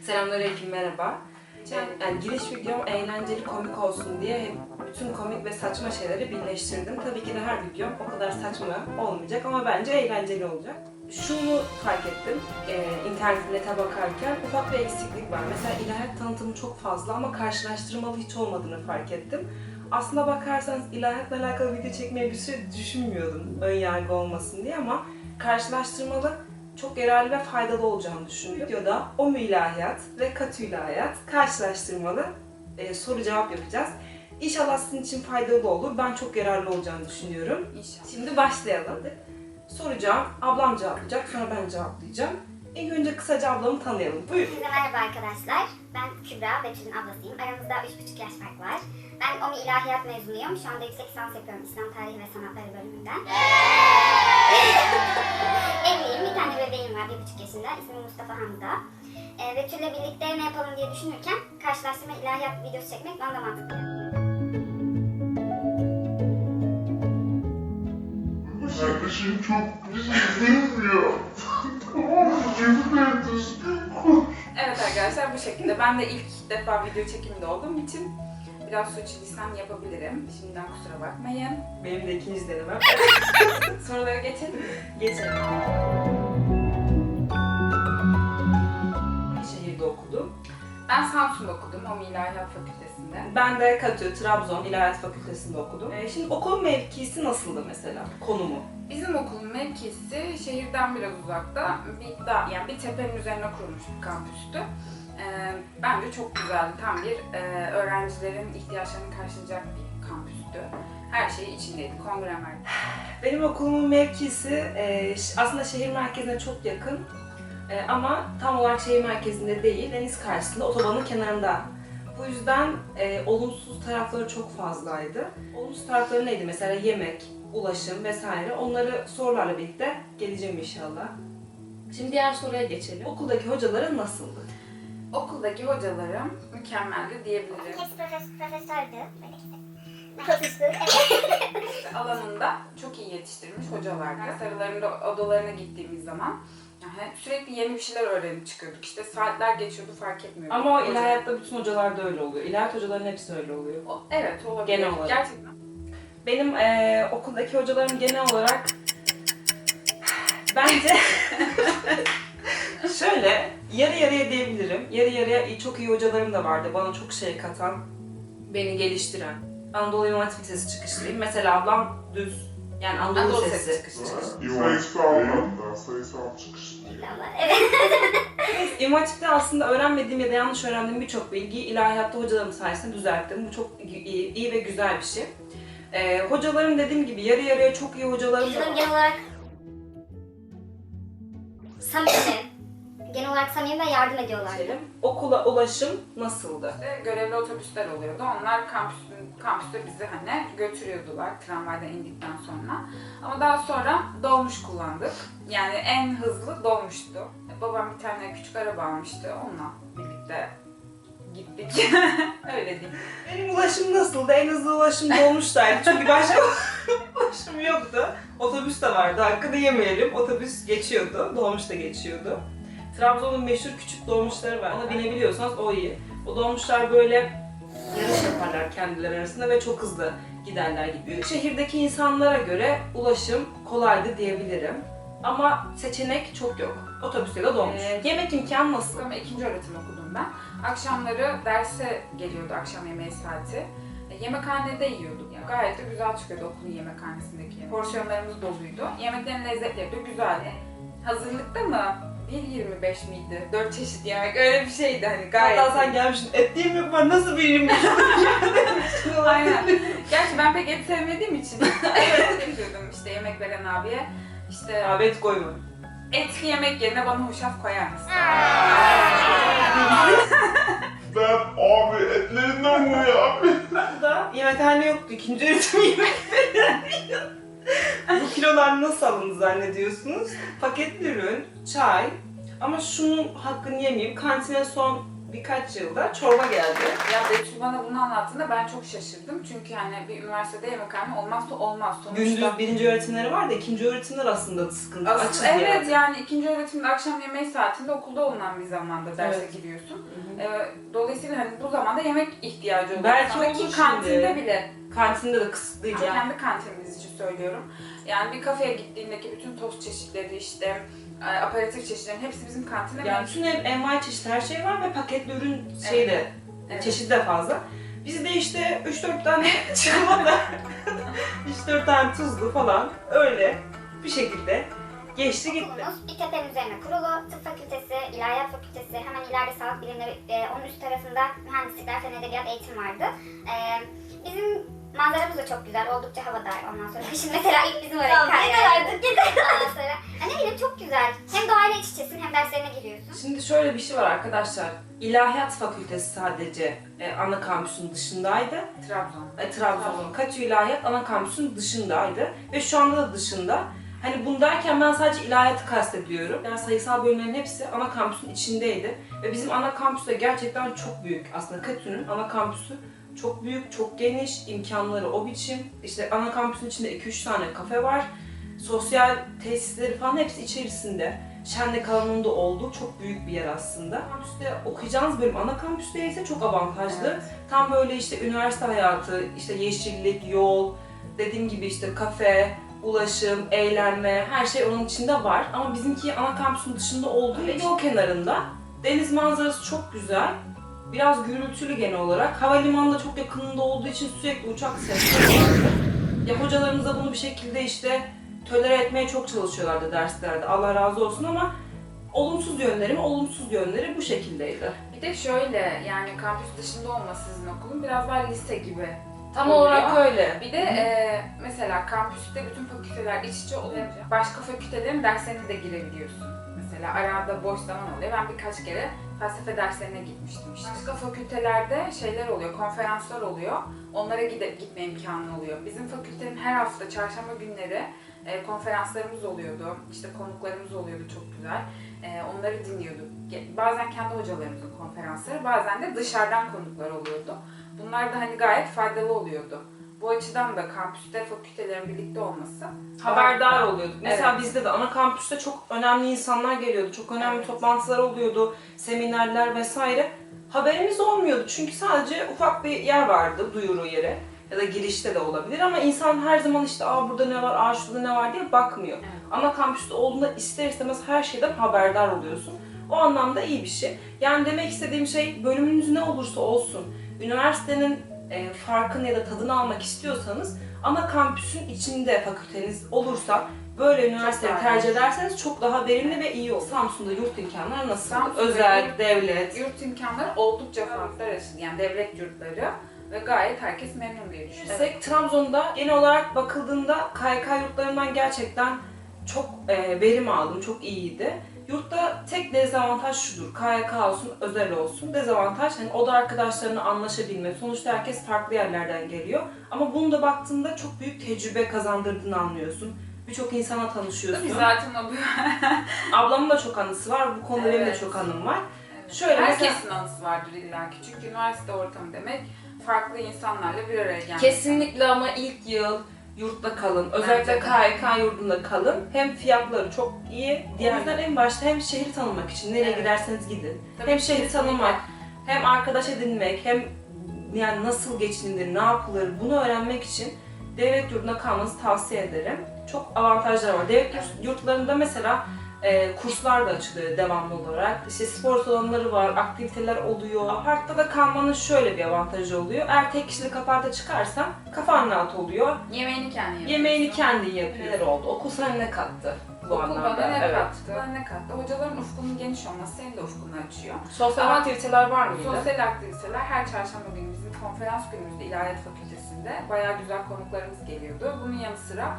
Selamünaleyküm, merhaba. Yani giriş videom eğlenceli, komik olsun diye hep bütün komik ve saçma şeyleri birleştirdim. Tabii ki de her videom o kadar saçma olmayacak ama bence eğlenceli olacak. Şunu fark ettim, e, internete bakarken ufak bir eksiklik var. Mesela ilahiyat tanıtımı çok fazla ama karşılaştırmalı hiç olmadığını fark ettim. Aslına bakarsanız ilahiyatla alakalı video çekmeyi bir süre düşünmüyordum ön yargı olmasın diye ama karşılaştırmalı çok yararlı ve faydalı olacağını düşündüm. Videoda o ilahiyat ve katü ilahiyat karşılaştırmalı e, soru cevap yapacağız. İnşallah sizin için faydalı olur. Ben çok yararlı olacağını düşünüyorum. İnşallah. Şimdi başlayalım. Soracağım, ablam cevaplayacak, sonra ben cevaplayacağım. İlk önce kısaca ablamı tanıyalım. Buyurun. Herkese merhaba arkadaşlar. Ben Kübra, Betül'ün ablasıyım. Aramızda 3,5 yaş fark var. Ben OMİ İlahiyat mezunuyum. Şu anda yüksek lisans yapıyorum İslam Tarihi ve Sanatları bölümünden. Evliyim. Bir tane bebeğim var 1,5 yaşında. İsmi Mustafa Hamza. Ee, Betül'le birlikte ne yapalım diye düşünürken karşılaştırma ilahiyat videosu çekmek bana da mantıklı. Kardeşim çok bizi bilmiyor. Evet arkadaşlar bu şekilde. Ben de ilk defa video çekiminde olduğum için biraz suçluysam yapabilirim. Şimdiden kusura bakmayın. Benim de ikinci denemem. Sorulara geçelim mi? Geçelim. Ben Samsun'da okudum. OMİ İlahiyat Fakültesi'nde. Ben de Katü, Trabzon İlahiyat Fakültesi'nde okudum. Ee, şimdi okulun mevkisi nasıldı mesela? Konumu? Bizim okulun mevkisi şehirden biraz uzakta. Bir da yani bir tepenin üzerine kurulmuş bir kampüstü. Ee, bence çok güzeldi. Tam bir e, öğrencilerin ihtiyaçlarını karşılayacak bir kampüstü. Her şey içindeydi. Kongre merkezi. Benim okulumun mevkisi e, aslında şehir merkezine çok yakın. E, ama tam olarak şehir merkezinde değil, deniz karşısında, otobanın kenarında. Bu yüzden e, olumsuz tarafları çok fazlaydı. Olumsuz tarafları neydi? Mesela yemek, ulaşım vesaire. Onları sorularla birlikte geleceğim inşallah. Şimdi diğer soruya geçelim. Okuldaki hocaların nasıldı? Okuldaki hocalarım mükemmeldi diyebilirim. Hepsi profes- profesördü. Profesör, evet. alanında çok iyi yetiştirilmiş hocalardı. Sarılarında odalarına gittiğimiz zaman yani sürekli yeni bir şeyler öğrenip çıkıyorduk. İşte saatler geçiyordu fark etmiyorduk. Ama o ilahiyatta bütün hocalarda öyle oluyor. İlahiyat hocaların hepsi öyle oluyor. O- Evet olabilir. Genel olarak. Gerçekten. Benim eee, okuldaki hocalarım genel olarak bence şöyle yarı yarıya diyebilirim. Yarı yarıya çok iyi hocalarım da vardı. Bana çok şey katan, beni geliştiren. Anadolu Hatip Lisesi çıkışlıyım. Mesela ablam düz. Yani Anadolu, Anadolu Lisesi. Lisesi çıkışlı. Sayısal hatta, sayısal çıkış. Evet. İmam aslında öğrenmediğim ya da yanlış öğrendiğim birçok bilgiyi ilahiyatta hocalarım sayesinde düzelttim. Bu çok iyi, iyi ve güzel bir şey. Eee, hocalarım dediğim gibi yarı yarıya çok iyi hocalarım da Hocalarım var. genel olarak samimi. Genel olarak samimi ve yardım ediyorlardı. Geçelim. Okula ulaşım nasıldı? İşte görevli otobüsler oluyordu. Onlar kampüsün, kampüste bizi hani götürüyordular tramvaydan indikten sonra. Ama daha sonra dolmuş kullandık. Yani en hızlı dolmuştu. Babam bir tane küçük araba almıştı. Onunla birlikte gittik. Öyle diyeyim. Benim ulaşım nasıldı? En hızlı ulaşım dolmuştaydı. Çünkü başka ulaşım yoktu. Otobüs de vardı. Hakkını yemeyelim. Otobüs geçiyordu. Dolmuş da geçiyordu. Trabzon'un meşhur küçük dolmuşları var. Ona binebiliyorsanız o iyi. O dolmuşlar böyle yarış yaparlar kendileri arasında ve çok hızlı giderler gibi. Şehirdeki insanlara göre ulaşım kolaydı diyebilirim. Ama seçenek çok yok. Otobüs ya da dolmuş. Ee, yemek imkanı nasıl? Ama ikinci öğretim okudum ben. Akşamları derse geliyordu akşam yemeği saati. E, Yemekhanede yiyorduk. Yani gayet de güzel çıkıyordu okulun yemekhanesindeki yemek. Porsiyonlarımız doluydu. Yemeklerin lezzetleri de güzeldi. Hazırlıkta mı? 1.25 miydi? 4 çeşit yemek öyle bir şeydi hani gayet. Hatta sen gelmişsin et diye mi var? Nasıl bileyim ben? Aynen. Gerçi ben pek et sevmediğim için evet yapıyordum işte yemek veren abiye. İşte Abi et koyma. etli yemek yerine bana hoşaf koyar mısın? Ben abi etlerinden mi ya? Burada yemekhane yoktu. İkinci öğretim yemekleri. Bu kilolar nasıl alındı zannediyorsunuz? Paketli ürün, çay. Ama şunun hakkını yemeyeyim. Kantine son birkaç yılda çorba geldi. Ya Betül bana bunu anlattığında ben çok şaşırdım. Çünkü hani bir üniversitede yemekhane olmazsa olmaz. Sonuçta Gündüz birinci öğretimleri var da ikinci öğretimler aslında da sıkıntı. Açız evet yani. yani. ikinci öğretimde akşam yemeği saatinde okulda olunan bir zamanda derse Evet. giriyorsun. Hı hı. Ee, dolayısıyla hani bu zamanda yemek ihtiyacı oluyor. Belki olur ki şimdi. kantinde bile. Kantinde de kısıtlıydı yani. Kendi kantinimiz için söylüyorum. Yani bir kafeye gittiğindeki bütün tost çeşitleri işte e, aperatif çeşitlerin hepsi bizim kantinde Yani mevcut. bütün ev envai çeşit her şey var ve paketli ürün şey de Evet. çeşidi de fazla. Bizde işte 3-4 tane çikolata, 3-4 tane tuzlu falan öyle bir şekilde geçti gitti. Okulumuz bir tepenin üzerine kurulu. Tıp fakültesi, ilahiyat fakültesi, hemen ileride sağlık bilimleri, e, onun üst tarafında mühendislikler, fen edebiyat eğitim vardı. E, bizim manzaramız da çok güzel, oldukça havadar ondan sonra. Şimdi mesela ilk bizim oraya Tamam, yeter artık yeter. Ondan sonra, ya ne bileyim çok güzel. Hem doğayla iç içesin hem derslerine giriyorsun. Şimdi şöyle bir şey var arkadaşlar. İlahiyat Fakültesi sadece e, ana kampüsün dışındaydı. Trabzon. E, Trabzon, Katü İlahiyat ana kampüsün dışındaydı. Ve şu anda da dışında. Hani bunu derken ben sadece ilahiyatı kastediyorum. Yani sayısal bölümlerin hepsi ana kampüsün içindeydi. Ve bizim ana kampüs de gerçekten çok büyük. Aslında Katü'nün ana kampüsü çok büyük, çok geniş, imkanları o biçim. İşte ana kampüsün içinde 2-3 tane kafe var. Sosyal tesisleri falan hepsi içerisinde. Şenlik alanında olduğu çok büyük bir yer aslında. Kampüste okuyacağınız bölüm ana kampüste ise çok avantajlı. Evet. Tam böyle işte üniversite hayatı, işte yeşillik, yol, dediğim gibi işte kafe, ulaşım, eğlenme, her şey onun içinde var. Ama bizimki ana kampüsün dışında olduğu ve yol kenarında. Deniz manzarası çok güzel. Biraz gürültülü genel olarak. Havalimanı da çok yakınında olduğu için sürekli uçak sesleri vardı. Ya hocalarımız da bunu bir şekilde işte tolere etmeye çok çalışıyorlardı derslerde. Allah razı olsun ama olumsuz yönleri mi? Olumsuz yönleri bu şekildeydi. Bir de şöyle yani kampüs dışında olması sizin okulun biraz daha lise gibi. Tam Oluyor. olarak öyle. Bir de e, mesela kampüste bütün fakülteler iç içe olunca başka fakültelerin derslerine de girebiliyorsun. Mesela arada boş zaman oluyor. Ben birkaç kere felsefe derslerine gitmiştim işte. Başka fakültelerde şeyler oluyor, konferanslar oluyor. Onlara gidip gitme imkanı oluyor. Bizim fakültenin her hafta çarşamba günleri e, konferanslarımız oluyordu. İşte konuklarımız oluyordu çok güzel. E, onları dinliyorduk. Bazen kendi hocalarımızın konferansları, bazen de dışarıdan konuklar oluyordu. Bunlar da hani gayet faydalı oluyordu. Bu açıdan da kampüste fakültelerin birlikte olması haberdar oluyorduk. Mesela Evet. bizde de ana kampüste çok önemli insanlar geliyordu. Çok önemli Evet. toplantılar oluyordu, seminerler vesaire. Haberimiz olmuyordu çünkü sadece ufak bir yer vardı, duyuru yeri. Ya da girişte de olabilir ama insan her zaman işte aa burada ne var, aa şurada ne var diye bakmıyor. Evet. Ana kampüste olduğunda ister istemez her şeyden haberdar oluyorsun. O anlamda iyi bir şey. Yani demek istediğim şey bölümünüz ne olursa olsun, üniversitenin e, farkını ya da tadını almak istiyorsanız ana kampüsün içinde fakülteniz olursa böyle üniversiteyi daha tercih iyi. ederseniz çok daha verimli ve iyi olur. Samsun'da yurt imkanları nasıl? Samsun'da Özel, yurt- devlet. Yurt imkanları oldukça farklı arasında. Yani devlet yurtları ve gayet herkes memnun diye düşünüyorum. Evet. Trabzon'da genel olarak bakıldığında KYK yurtlarından gerçekten çok e, verim aldım, çok iyiydi. Yurtta tek dezavantaj şudur, KYK olsun, özel olsun. Dezavantaj hani oda arkadaşlarına anlaşabilme. Sonuçta herkes farklı yerlerden geliyor. Ama bunu da baktığında çok büyük tecrübe kazandırdığını anlıyorsun. Birçok insana tanışıyorsun. Tabii zaten o Ablamın da çok anısı var, bu konuda benim de Evet. çok anım var. Evet. Şöyle Herkesin anısı vardır illa ki. Çünkü üniversite ortamı demek farklı insanlarla bir araya gelmek. Kesinlikle ama ilk yıl yurtta kalın. Özellikle. KYK yurdunda kalın. Hem fiyatları çok iyi. O yüzden en başta hem şehri tanımak için nereye Evet. giderseniz gidin. Tabii hem kesinlikle. tanımak, hem arkadaş edinmek, hem yani nasıl geçinilir, ne yapılır bunu öğrenmek için devlet yurdunda kalmanızı tavsiye ederim. Çok avantajları var. Devlet Evet. yurtlarında mesela e, kurslar da açılıyor devamlı olarak. İşte spor salonları var, aktiviteler oluyor. Apartta da kalmanın şöyle bir avantajı oluyor. Eğer tek kişilik aparta çıkarsan kafan rahat oluyor. Yemeğini kendin yapıyorsun. Yemeğini kendin yapıyor. Neler oldu? Okul sana ne kattı bu Okul anlamda? bana ne evet. kattı? Bana ne kattı? Hocaların ufkunun geniş olması senin de ufkunu açıyor. Sosyal Ama- aktiviteler var mıydı? Sosyal aktiviteler her çarşamba günü bizim konferans günümüzde İlahiyat Fakültesi'nde bayağı güzel konuklarımız geliyordu. Bunun yanı sıra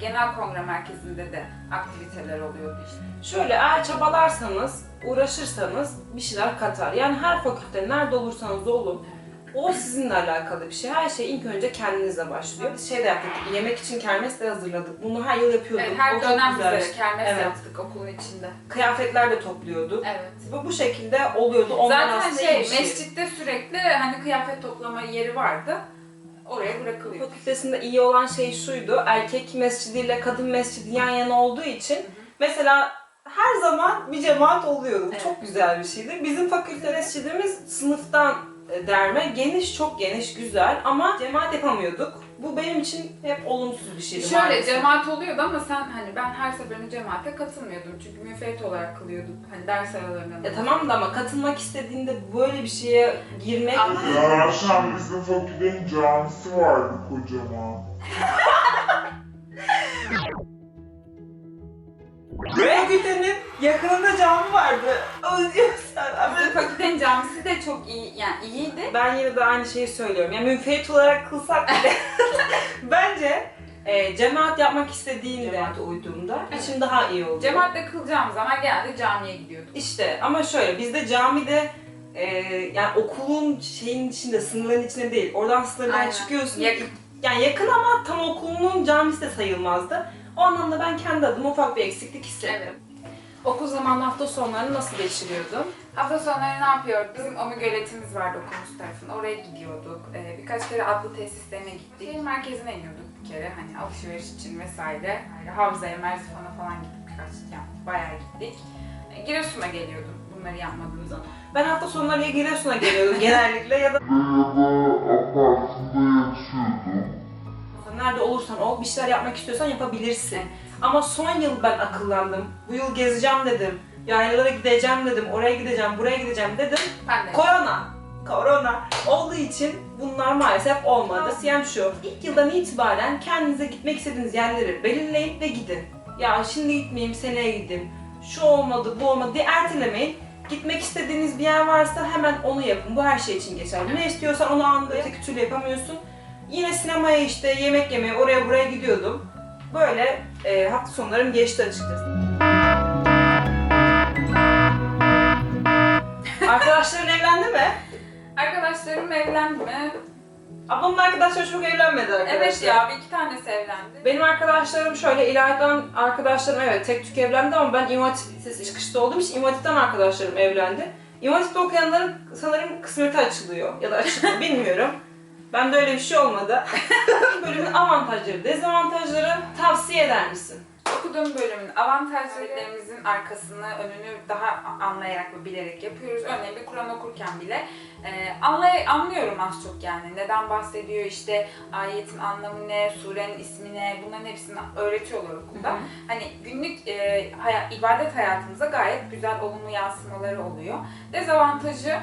genel kongre merkezinde de aktiviteler oluyordu işte. Şöyle eğer çabalarsanız, uğraşırsanız bir şeyler katar. Yani her fakülte nerede olursanız olun O sizinle alakalı bir şey. Her şey ilk önce kendinizle başlıyor. Biz şey de yaptık, yemek için kermes de hazırladık. Bunu her yıl yapıyorduk. Evet, her O dönem bize kermes Evet. yaptık okulun içinde. Kıyafetler de topluyorduk. Evet. Bu, bu şekilde oluyordu. Ondan Zaten şey, şey. mescitte sürekli hani kıyafet toplama yeri vardı. Oraya bırakılıyor. Fakültesinde iyi olan şey şuydu. Erkek mescidiyle kadın mescidi yan yana olduğu için mesela her zaman bir cemaat oluyordu. Evet. Çok güzel bir şeydi. Bizim fakülte mescidimiz sınıftan e, derme. Geniş, çok geniş, güzel ama cemaat yapamıyorduk. Bu benim için hep olumsuz bir şeydi Şöyle maalesef. cemaat oluyordu ama sen hani ben her seferinde cemaate katılmıyordum. Çünkü müfret olarak kılıyorduk. Hani ders aralarında. E tamam da ama katılmak istediğinde böyle bir şeye girmek... Ama- Ya akşam bizim fakültenin camisi vardı kocaman. yakınında cami vardı. Özlüyorsan. Bizim fakültenin camisi de çok iyi, yani iyiydi. Ben yine de aynı şeyi söylüyorum. Yani münferit olarak kılsak bile bence e, cemaat yapmak istediğinde cemaate uyduğumda için daha iyi olacak. Cemaatle kılacağım zaman genelde camiye gidiyorduk. İşte ama şöyle bizde camide e, yani okulun şeyin içinde, sınırların içinde değil. Oradan sınırdan Aynen. çıkıyorsun. Yakın. Yani yakın ama tam okulunun camisi de sayılmazdı. O anlamda ben kendi adıma ufak bir eksiklik hissettim. Evet. Okul zamanı hafta sonlarını nasıl geçiriyordun? Hafta sonları ne yapıyorduk? Bizim OMÜ göletimiz vardı okulumuz tarafında. Oraya gidiyorduk. Ee, birkaç kere adlı tesislerine gittik. Şehir merkezine iniyorduk bir kere. Hani alışveriş için vesaire. Hani Havza'ya, Merzifon'a falan gittik birkaç yani bayağı gittik. Ee, Giresun'a geliyordum bunları yapmadığım zaman. Ben hafta sonları ya Giresun'a geliyordum genellikle ya da. Nerede olursan ol, bir şeyler yapmak istiyorsan yapabilirsin. Ama son yıl ben akıllandım. Bu yıl gezeceğim dedim. Yaylalara gideceğim dedim. Oraya gideceğim, buraya gideceğim dedim. De. Korona. Korona olduğu için bunlar maalesef olmadı. Tavsiyem şu. İlk yıldan itibaren kendinize gitmek istediğiniz yerleri belirleyin ve gidin. Ya şimdi gitmeyeyim, seneye gideyim. Şu olmadı, bu olmadı diye ertelemeyin. Gitmek istediğiniz bir yer varsa hemen onu yapın. Bu her şey için geçerli. Ne istiyorsan onu anda öteki türlü yapamıyorsun. Yine sinemaya işte yemek yemeye oraya buraya gidiyordum. Böyle e, hafta sonlarım geçti açıkçası. Arkadaşların evlendi mi? Arkadaşlarım evlendi mi? Ablamın arkadaşları çok evlenmedi arkadaşlar. Evet ya bir iki tanesi evlendi. Benim arkadaşlarım şöyle ilahiyattan arkadaşlarım evet tek tük evlendi ama ben İmam Hatip çıkışta olduğum için İmam Hatip'ten arkadaşlarım evlendi. İmam Hatip'te okuyanların sanırım kısmeti açılıyor ya da açılıyor bilmiyorum. Ben de öyle bir şey olmadı. Bölümün avantajları, dezavantajları tavsiye eder misin? Okuduğum bölümün avantajlarımızın arkasını, önünü daha anlayarak ve bilerek yapıyoruz. Örneğin bir Kur'an okurken bile e, anlay anlıyorum az çok yani. Neden bahsediyor, işte ayetin anlamı ne, surenin ismi ne, bunların hepsini öğretiyorlar okulda. Hani günlük e, haya- ibadet hayatımıza gayet güzel olumlu yansımaları oluyor. Dezavantajı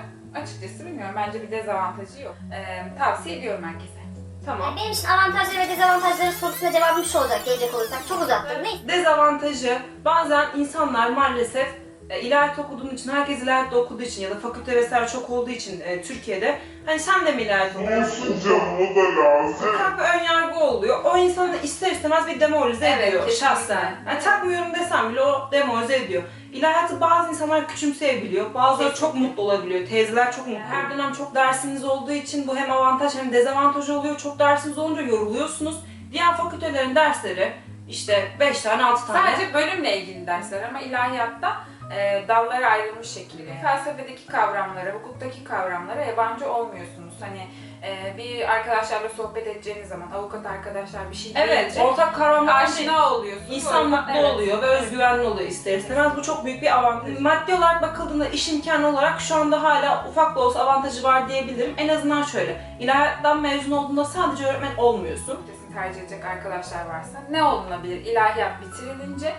açıkçası bilmiyorum. Bence bir dezavantajı yok. E, tavsiye ediyorum herkese. Tamam. Benim için avantajları ve dezavantajları sorusuna cevabım şu olacak gelecek olursak. Çok uzattım. Neyse. Dezavantajı bazen insanlar maalesef e, ilahiyat okuduğun için, herkes ilahiyat okuduğu için ya da fakülte vesaire çok olduğu için e, Türkiye'de hani sen de mi ilahiyat okuyorsun? Olsun canım o da lazım. Ufak bir ön yargı oluyor. O insanı ister istemez bir demoralize Evet, ediyor kesinlikle. şahsen. Yani takmıyorum desem bile o demoralize ediyor. İlahiyatı bazı insanlar küçümseyebiliyor. Bazıları çok mutlu olabiliyor. Teyzeler çok mutlu. Her dönem çok dersiniz olduğu için bu hem avantaj hem dezavantaj oluyor. Çok dersiniz olunca yoruluyorsunuz. Diğer fakültelerin dersleri işte 5 tane 6 tane. Sadece bölümle ilgili dersler ama ilahiyatta e, dallara ayrılmış şekilde. Felsefedeki kavramlara, hukuktaki kavramlara yabancı olmuyorsunuz. Hani e, bir arkadaşlarla sohbet edeceğiniz zaman, avukat arkadaşlar bir şey Evet, deyince ortak kavramlar aşina oluyorsunuz. İnsan mutlu evet. oluyor ve özgüvenli oluyor ister istemez. Bu çok büyük bir avantaj. Maddi olarak bakıldığında iş imkanı olarak şu anda hala ufak da olsa avantajı var diyebilirim. En azından şöyle, ilahiyattan mezun olduğunda sadece öğretmen olmuyorsun. fakültesini tercih edecek arkadaşlar varsa ne olunabilir? İlahiyat bitirilince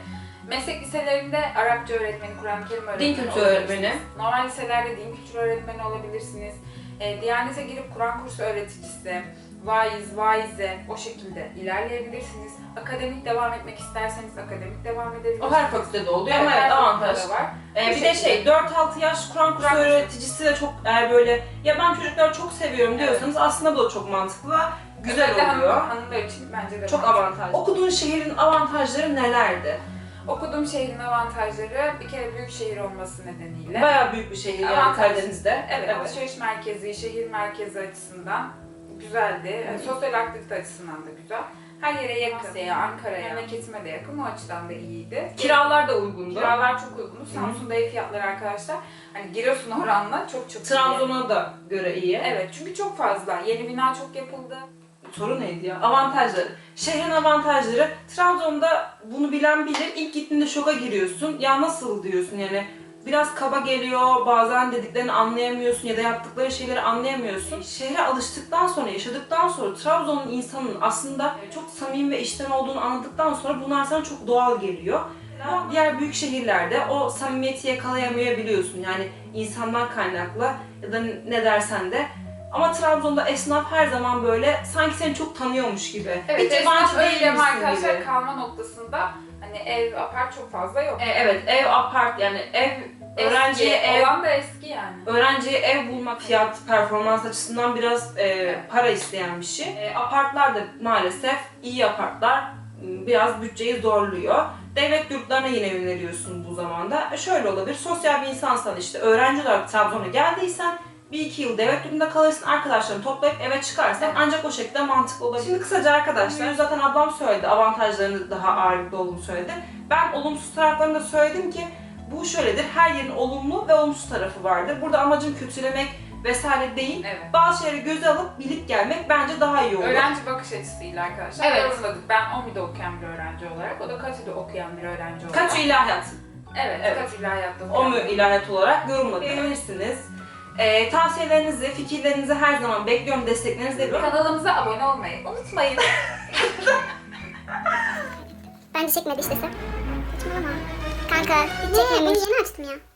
meslek liselerinde Arapça öğretmeni, Kur'an-ı Kerim öğretmeni kültürü olabilirsiniz. öğretmeni. Normal liselerde din kültürü öğretmeni olabilirsiniz. E, Diyanet'e girip Kur'an kursu öğreticisi, vaiz, vaize o şekilde ilerleyebilirsiniz. Akademik devam etmek isterseniz akademik devam edebilirsiniz. O her fakültede oluyor ama evet avantaj. var. Ee, Bu bir de şey şekilde. 4-6 yaş Kur'an kursu Kur'an öğreticisi de çok eğer böyle ya ben çocukları çok seviyorum Evet. diyorsanız aslında bu da çok mantıklı ve güzel hanım- oluyor. Hanımlar için bence de Çok avantajlı. Okuduğun şehrin avantajları nelerdi? Okuduğum şehrin avantajları bir kere büyük şehir olması nedeniyle. Bayağı büyük bir şehir yani Avantaj. Karadeniz'de. Evet, alışveriş merkezi, şehir merkezi açısından güzeldi. Yani sosyal aktivite açısından da güzel. Her yere yakın. Asya'ya, Ankara'ya, memleketime de yakın. O açıdan da iyiydi. Kiralar da uygundu. Kiralar çok uygun. Samsun'da ev fiyatları arkadaşlar hani Giresun oranla çok çok iyi. Trabzon'a da göre iyi. Evet çünkü çok fazla. Yeni bina çok yapıldı. Soru neydi ya? Avantajları. Şehrin avantajları. Trabzon'da bunu bilen bilir. İlk gittiğinde şoka giriyorsun. Ya nasıl diyorsun yani. Biraz kaba geliyor, bazen dediklerini anlayamıyorsun ya da yaptıkları şeyleri anlayamıyorsun. Şehre alıştıktan sonra, yaşadıktan sonra Trabzon'un insanın aslında çok samimi ve içten olduğunu anladıktan sonra bunlar sana çok doğal geliyor. Ama diğer büyük şehirlerde o samimiyeti yakalayamayabiliyorsun. Yani insandan kaynaklı ya da ne dersen de. Ama Trabzon'da esnaf her zaman böyle sanki seni çok tanıyormuş gibi. Evet, Hiç yabancı esnaf öyle değilmişsin arkadaşlar gibi. kalma noktasında hani ev, apart çok fazla yok. E, evet, ev apart yani ev öğrenciye ev olan da eski yani. öğrenciye ev bulmak fiyat performans açısından biraz e, para isteyen bir şey. E, apartlar da maalesef iyi apartlar m, biraz bütçeyi zorluyor. Devlet yurtlarına yine yöneliyorsun bu zamanda. E, şöyle olabilir. Sosyal bir insansan işte öğrenci olarak Trabzon'a geldiysen bir iki yıl devlet yurdunda kalırsın, arkadaşlarını toplayıp eve çıkarsan ancak o şekilde mantıklı olabilir. Şimdi kısaca arkadaşlar, zaten ablam söyledi, avantajlarını daha ağırlıklı olduğunu söyledi. Ben olumsuz taraflarını da söyledim ki bu şöyledir, her yerin olumlu ve olumsuz tarafı vardır. Burada amacım kötülemek vesaire değil. Evet. Bazı şeyleri göze alıp bilip gelmek bence daha iyi olur. Öğrenci bakış açısıyla arkadaşlar Evet. yorumladık. Ben OMİ'de okuyan bir öğrenci olarak, o da KATÜ'de okuyan bir öğrenci olarak. Kaç ilahiyat? Evet, Evet. KATÜ ilahiyatta okuyan. ilahiyat olarak yorumladık. Beğenirsiniz. Ee, tavsiyelerinizi, fikirlerinizi her zaman bekliyorum, desteklerinizi de bekliyorum. Kanalımıza abone olmayı unutmayın. Bence çekmedi işte sen. Saçmalama. Kanka hiç çekmemiş. Yeni açtım ya.